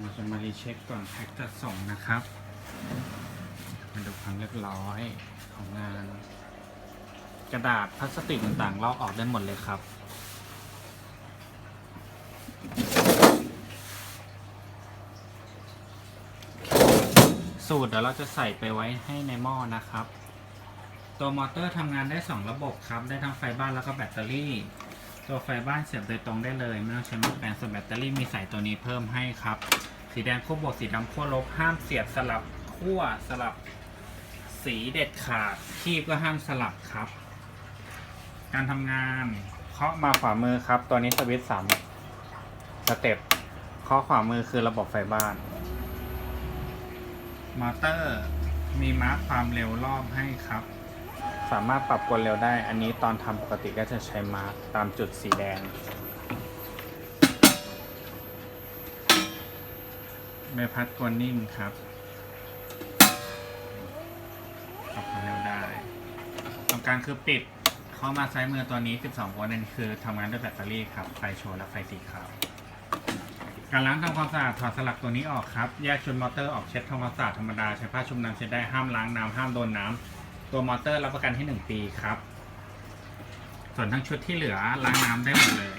เราจะมารีเช็คก่อนแพ็กจะส่งนะครับ มาดูความเรียบร้อยของงาน กระดาษพลาสติกต่างๆลอกออกได้หมดเลยครับสูตรเดี๋ยวเราจะใส่ไปไว้ให้ในหม้อนะครับ ตัวมอเตอร์ทำงานได้ 2 ระบบครับ ได้ทั้งไฟบ้านแล้วก็แบตเตอรี่ ตัวไฟบ้านเสียบโดยตรงได้เลยไม่ต้องใช้ม้อแปลงส่วนแบตเตอรี่มีใส่ตัวนี้เพิ่มให้ครับ สีแดงขั้วบวกสีดำขั้วลบห้ามเสียบสลับขั้วสลับสีเด็ดขาดคีบก็ห้ามสลับครับ การทำงานเคาะมาขวามือครับ ตัวนี้สวิตช์สามสเต็ปเคาะขวามือคือระบบไฟบ้านมอเตอร์มีมาร์คความเร็วรอบให้ครับ สามารถปรับกวนเร็วได้ อันนี้ตอนทำปกติก็จะใช้มาร์คตามจุดสีแดง ใบพัดกวนนิ่งครับ ปรับความเร็วได้ตรงกลางคือปิด เข้ามาซ้ายมือตัวนี้ 12โวลต์นั่นคือทำงานด้วยแบตเตอรี่ครับ ไฟโชว์และไฟสีขาวการล้างทำความสะอาดถอดสลักตัวนี้ออกครับ แยกชุดมอเตอร์ออกเช็ดทำความสะอาดธรรมดา ใช้ผ้าชุบน้ำเช็ดได้ห้ามล้างน้ำห้ามโดนน้ำ ตัวมอเตอร์รับประกันให้1ปีครับ ส่วนทั้งชุดที่เหลือล้างน้ำได้หมดเลย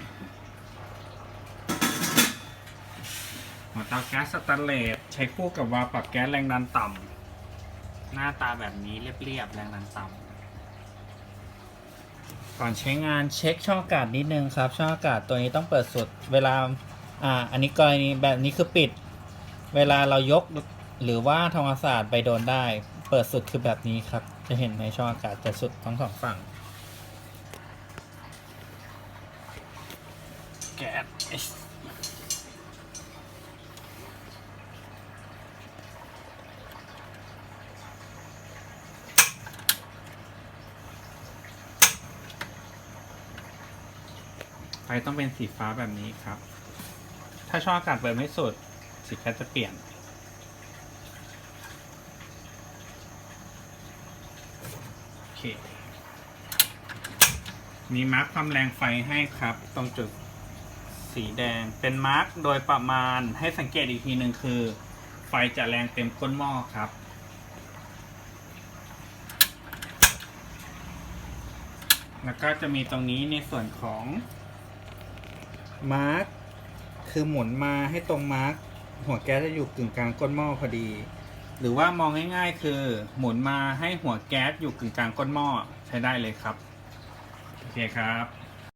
หัวเตาแก๊สสแตนเลสใช้คู่กับวาล์วปรับแก๊สแรงดันต่ำหน้าตาแบบนี้เรียบๆแรงดันต่ำก่อนใช้งานเช็คช่องอากาศนิดนึงครับช่องอากาศตัวนี้ต้องเปิดสุดเวลาอ่าอันนี้กรณีแบบนี้คือปิด เวลาเรายกหรือว่าทำความสะอาดไปโดนได้ เปิดสุดคือแบบนี้ครับ จะเห็นในช่องอากาศจะสุดทั้งสองฝั่ง แก๊สไฟต้องเป็นสีฟ้าแบบนี้ครับ ถ้าช่องอากาศเปิดไม่สุด สีแคสจะเปลี่ยน โอ เค มีมาร์คความแรงไฟให้ครับ ตรงจุดสีแดง เป็นมาร์คโดยประมาณให้สังเกตอีกทีหนึ่งคือ ไฟจะแรงเต็มก้นหม้อครับแล้วก็จะมีตรงนี้ในส่วนของมาร์คคือหมุนมาให้ตรงมาร์คหัวแก๊สจะอยู่กึ่งกลางก้นหม้อพอดี หรือว่ามองง่ายๆ คือหมุนมาให้หัวแก๊สอยู่กึ่งกลางก้นหม้อใช้ได้เลยครับ โอเคครับ